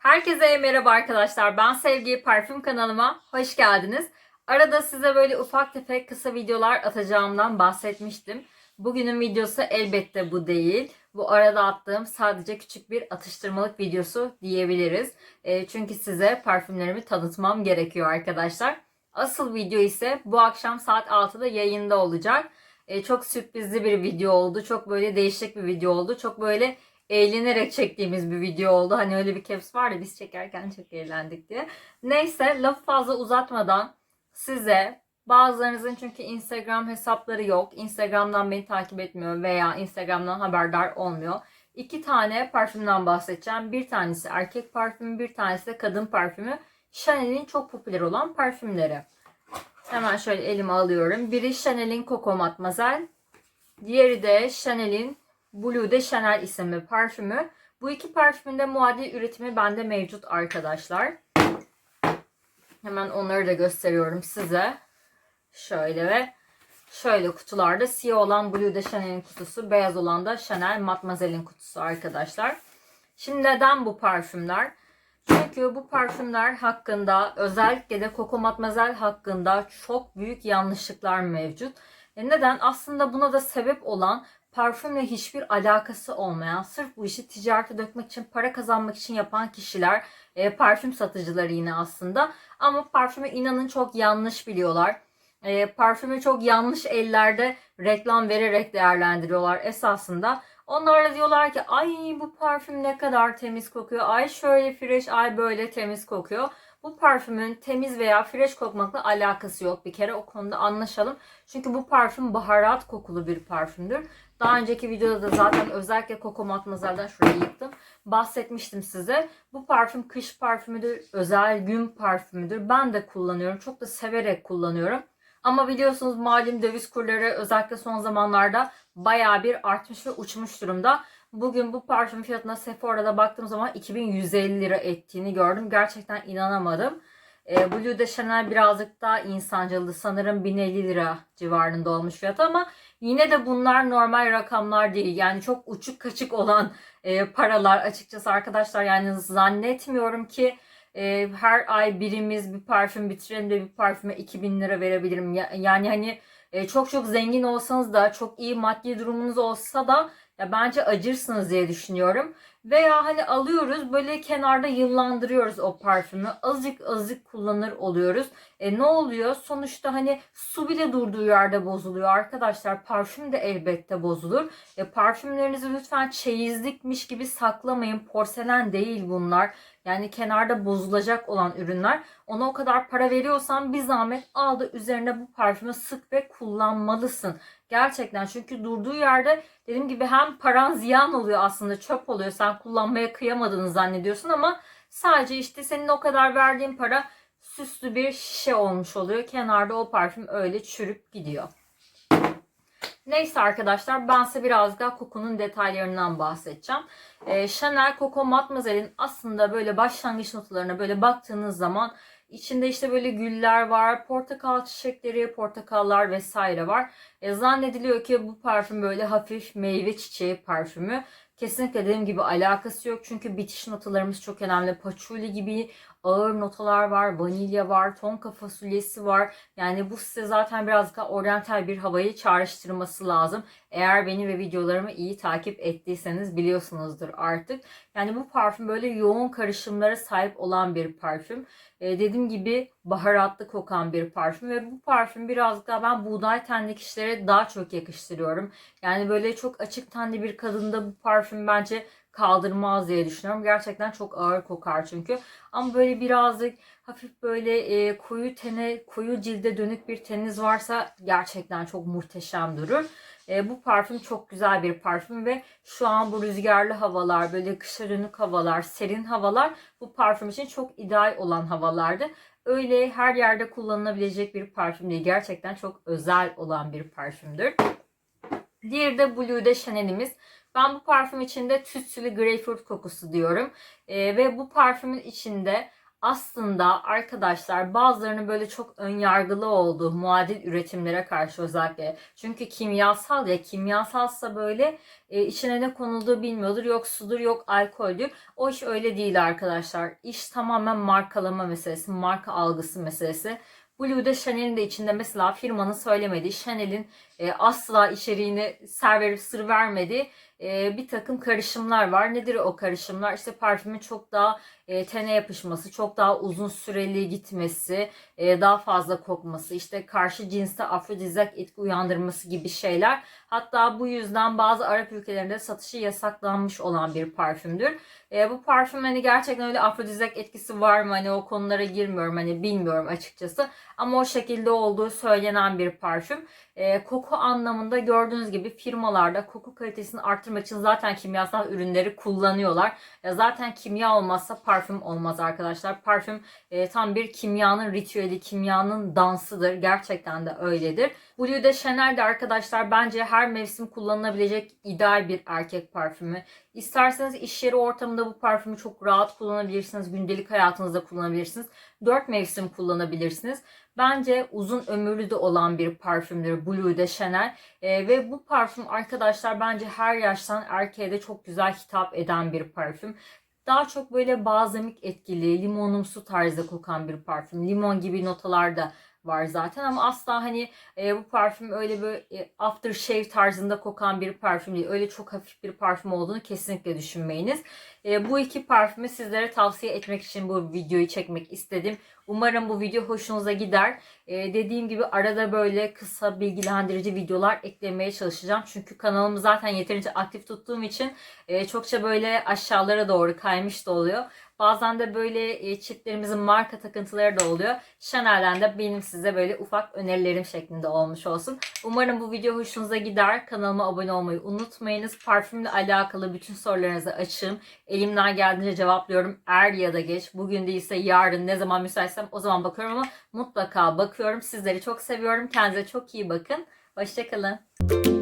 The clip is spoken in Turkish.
Herkese merhaba arkadaşlar. Ben Sevgi Parfüm kanalıma hoş geldiniz. Arada size böyle ufak tefek kısa videolar atacağımdan bahsetmiştim. Bugünün videosu elbette bu değil. Bu arada attığım sadece küçük bir atıştırmalık videosu diyebiliriz. E, çünkü size parfümlerimi tanıtmam gerekiyor arkadaşlar. Asıl video ise bu akşam saat 6'da yayında olacak. E, çok sürprizli bir video oldu. Çok böyle değişik bir video oldu. Çok böyle eğlenerek çektiğimiz bir video oldu. Hani öyle bir caps var ya biz çekerken çok eğlendik diye. Neyse lafı fazla uzatmadan size bazılarınızın çünkü Instagram hesapları yok. Instagram'dan beni takip etmiyor veya Instagram'dan haberdar olmuyor. İki tane parfümden bahsedeceğim. Bir tanesi erkek parfümü, bir tanesi de kadın parfümü. Chanel'in çok popüler olan parfümleri. Hemen şöyle elime alıyorum. Biri Chanel'in Coco Matmazel. Diğeri de Chanel'in Blue de Chanel isimli parfümü. Bu iki parfümün de muadil üretimi bende mevcut arkadaşlar. Hemen onları da gösteriyorum size. Şöyle ve şöyle kutularda siyah olan Blue de Chanel'in kutusu, beyaz olan da Chanel Matmazel'in kutusu arkadaşlar. Şimdi neden bu parfümler? Çünkü bu parfümler hakkında özellikle de Coco Matmazel hakkında çok büyük yanlışlıklar mevcut. E neden? Aslında buna da sebep olan parfümle hiçbir alakası olmayan, sırf bu işi ticarete dökmek için, para kazanmak için yapan kişiler, e, parfüm satıcıları yine aslında. Ama parfümü inanın çok yanlış biliyorlar. E, parfümü çok yanlış ellerde reklam vererek değerlendiriyorlar esasında. Onlar da diyorlar ki ay bu parfüm ne kadar temiz kokuyor. Ay şöyle fresh, ay böyle temiz kokuyor. Bu parfümün temiz veya fresh kokmakla alakası yok. Bir kere o konuda anlaşalım. Çünkü bu parfüm baharat kokulu bir parfümdür. Daha önceki videoda da zaten özellikle Coco Matmazel'den şurayı yıktım. Bahsetmiştim size. Bu parfüm kış parfümüdür. Özel gün parfümüdür. Ben de kullanıyorum. Çok da severek kullanıyorum. Ama biliyorsunuz malum döviz kurları özellikle son zamanlarda baya bir artmış ve uçmuş durumda. Bugün bu parfüm fiyatına Sephora'da baktığım zaman 2150 lira ettiğini gördüm. Gerçekten inanamadım. E, Blue de Chanel birazcık daha insancıldı. Sanırım 1050 lira civarında olmuş fiyatı ama yine de bunlar normal rakamlar değil. Yani çok uçuk kaçık olan e, paralar açıkçası arkadaşlar. Yani zannetmiyorum ki e, her ay birimiz bir parfüm bitirelim de bir parfüme 2000 lira verebilirim. Ya- Yani hani e, çok çok zengin olsanız da çok iyi maddi durumunuz olsa da ya bence acırsınız diye düşünüyorum. Veya hani alıyoruz böyle kenarda yıllandırıyoruz o parfümü. Azıcık azıcık kullanır oluyoruz. E ne oluyor? Sonuçta hani su bile durduğu yerde bozuluyor arkadaşlar. Parfüm de elbette bozulur. E parfümlerinizi lütfen çeyizlikmiş gibi saklamayın. Porselen değil bunlar. Yani kenarda bozulacak olan ürünler. Ona o kadar para veriyorsan bir zahmet al da üzerine bu parfümü sık ve kullanmalısın. Gerçekten çünkü durduğu yerde dediğim gibi hem paran ziyan oluyor aslında çöp oluyor. Sen kullanmaya kıyamadığını zannediyorsun ama sadece işte senin o kadar verdiğin para süslü bir şişe olmuş oluyor. Kenarda o parfüm öyle çürüp gidiyor. Neyse arkadaşlar ben size biraz daha kokunun detaylarından bahsedeceğim. Ee, Chanel Coco Matmazel'in aslında böyle başlangıç notalarına böyle baktığınız zaman içinde işte böyle güller var, portakal çiçekleri, portakallar vesaire var. E, zannediliyor ki bu parfüm böyle hafif meyve çiçeği parfümü. Kesinlikle dediğim gibi alakası yok. Çünkü bitiş notalarımız çok önemli. Paçuli gibi ağır notalar var. Vanilya var. Tonka fasulyesi var. Yani bu size zaten biraz daha oryantal bir havayı çağrıştırması lazım. Eğer beni ve videolarımı iyi takip ettiyseniz biliyorsunuzdur artık. Yani bu parfüm böyle yoğun karışımlara sahip olan bir parfüm. Ee, dediğim gibi baharatlı kokan bir parfüm ve bu parfüm biraz daha ben buğday tenli kişilere daha çok yakıştırıyorum. Yani böyle çok açık tenli bir kadında bu parfüm bence kaldırmaz diye düşünüyorum. Gerçekten çok ağır kokar çünkü. Ama böyle birazcık hafif böyle e, koyu tene, koyu cilde dönük bir teniniz varsa gerçekten çok muhteşem durur. E, bu parfüm çok güzel bir parfüm ve şu an bu rüzgarlı havalar, böyle kışa dönük havalar, serin havalar bu parfüm için çok ideal olan havalardı. Öyle her yerde kullanılabilecek bir parfüm değil. Gerçekten çok özel olan bir parfümdür. Diğeri de Blue de Chanel'imiz. Ben bu parfüm içinde tütsülü greyfurt kokusu diyorum. Ee, ve bu parfümün içinde aslında arkadaşlar bazılarının böyle çok ön yargılı olduğu muadil üretimlere karşı özellikle. Çünkü kimyasal ya kimyasalsa böyle e, içine ne konulduğu bilmiyordur. Yok sudur yok alkoldür. O iş öyle değil arkadaşlar. İş tamamen markalama meselesi, marka algısı meselesi. Blue de Chanel'in de içinde mesela firmanın söylemediği, Chanel'in e, asla içeriğini ser verip sır vermediği e, bir takım karışımlar var. Nedir o karışımlar? İşte parfümün çok daha e, tene yapışması, çok daha uzun süreli gitmesi, e, daha fazla kokması, işte karşı cinste afrodizyak etki uyandırması gibi şeyler. Hatta bu yüzden bazı Arap ülkelerinde satışı yasaklanmış olan bir parfümdür. E, bu parfüm hani gerçekten öyle afrodizyak etkisi var mı? Hani o konulara girmiyorum hani bilmiyorum açıkçası. Ama o şekilde olduğu söylenen bir parfüm. E, koku anlamında gördüğünüz gibi firmalarda koku kalitesini arttırmak için zaten kimyasal ürünleri kullanıyorlar. Ya zaten kimya olmazsa parfüm olmaz arkadaşlar. Parfüm e, tam bir kimyanın ritüeli, kimyanın dansıdır. Gerçekten de öyledir. Blue de Chanel de arkadaşlar bence her mevsim kullanılabilecek ideal bir erkek parfümü. İsterseniz iş yeri ortamında bu parfümü çok rahat kullanabilirsiniz. Gündelik hayatınızda kullanabilirsiniz. Dört mevsim kullanabilirsiniz. Bence uzun ömürlü de olan bir parfümdür Blue de Chanel. Ee, ve bu parfüm arkadaşlar bence her yaştan erkeğe de çok güzel hitap eden bir parfüm. Daha çok böyle bazemik etkili, limonumsu tarzda kokan bir parfüm. Limon gibi notalar da var zaten ama asla hani e, bu parfüm öyle böyle after shave tarzında kokan bir parfüm değil. Öyle çok hafif bir parfüm olduğunu kesinlikle düşünmeyiniz. E, bu iki parfümü sizlere tavsiye etmek için bu videoyu çekmek istedim. Umarım bu video hoşunuza gider. E, dediğim gibi arada böyle kısa bilgilendirici videolar eklemeye çalışacağım. Çünkü kanalımı zaten yeterince aktif tuttuğum için e, çokça böyle aşağılara doğru kaymış da oluyor. Bazen de böyle e, çiftlerimizin marka takıntıları da oluyor. Chanel'den de benim size böyle ufak önerilerim şeklinde olmuş olsun. Umarım bu video hoşunuza gider. Kanalıma abone olmayı unutmayınız. Parfümle alakalı bütün sorularınızı açığım. Elimden geldiğince cevaplıyorum. Er ya da geç. Bugün değilse yarın ne zaman müsaitsem o zaman bakıyorum ama mutlaka bakıyorum. Sizleri çok seviyorum. Kendinize çok iyi bakın. Hoşçakalın.